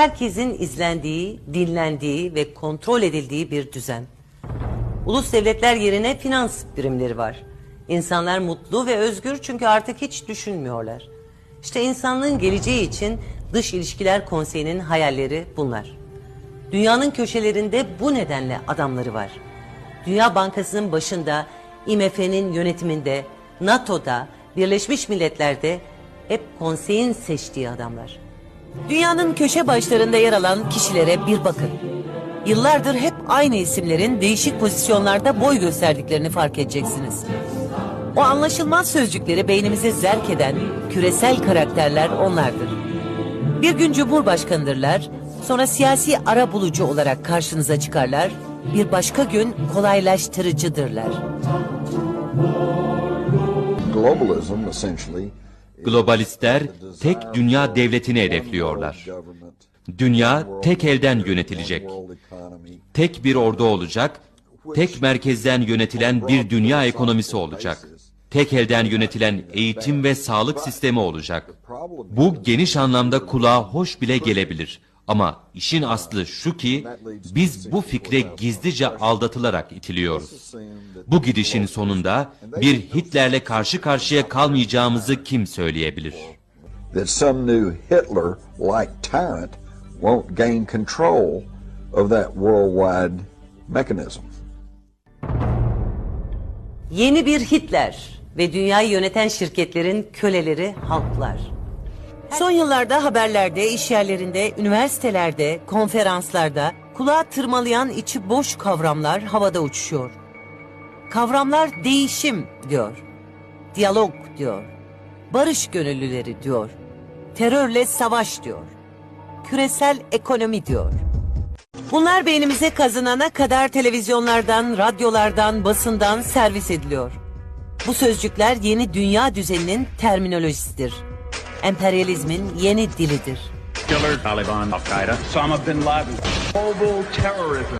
herkesin izlendiği, dinlendiği ve kontrol edildiği bir düzen. Ulus devletler yerine finans birimleri var. İnsanlar mutlu ve özgür çünkü artık hiç düşünmüyorlar. İşte insanlığın geleceği için Dış İlişkiler Konseyi'nin hayalleri bunlar. Dünyanın köşelerinde bu nedenle adamları var. Dünya Bankası'nın başında, IMF'nin yönetiminde, NATO'da, Birleşmiş Milletler'de hep konseyin seçtiği adamlar. Dünyanın köşe başlarında yer alan kişilere bir bakın. Yıllardır hep aynı isimlerin değişik pozisyonlarda boy gösterdiklerini fark edeceksiniz. O anlaşılmaz sözcükleri beynimize zerk eden küresel karakterler onlardır. Bir gün cumhurbaşkanıdırlar, sonra siyasi ara bulucu olarak karşınıza çıkarlar, bir başka gün kolaylaştırıcıdırlar. Globalism essentially Globalistler tek dünya devletini hedefliyorlar. Dünya tek elden yönetilecek. Tek bir ordu olacak, tek merkezden yönetilen bir dünya ekonomisi olacak. Tek elden yönetilen eğitim ve sağlık sistemi olacak. Bu geniş anlamda kulağa hoş bile gelebilir. Ama işin aslı şu ki biz bu fikre gizlice aldatılarak itiliyoruz. Bu gidişin sonunda bir Hitler'le karşı karşıya kalmayacağımızı kim söyleyebilir? that some new Hitler-like tyrant won't gain control of that worldwide mechanism. Yeni bir Hitler ve dünyayı yöneten şirketlerin köleleri halklar. Son yıllarda haberlerde, iş yerlerinde, üniversitelerde, konferanslarda kulağa tırmalayan içi boş kavramlar havada uçuşuyor. Kavramlar değişim diyor. Diyalog diyor. Barış gönüllüleri diyor. Terörle savaş diyor. Küresel ekonomi diyor. Bunlar beynimize kazınana kadar televizyonlardan, radyolardan, basından servis ediliyor. Bu sözcükler yeni dünya düzeninin terminolojisidir. Emperyalizmin yeni dilidir. Killer, Taliban, Al Qaeda, Osama bin Laden, global terrorism.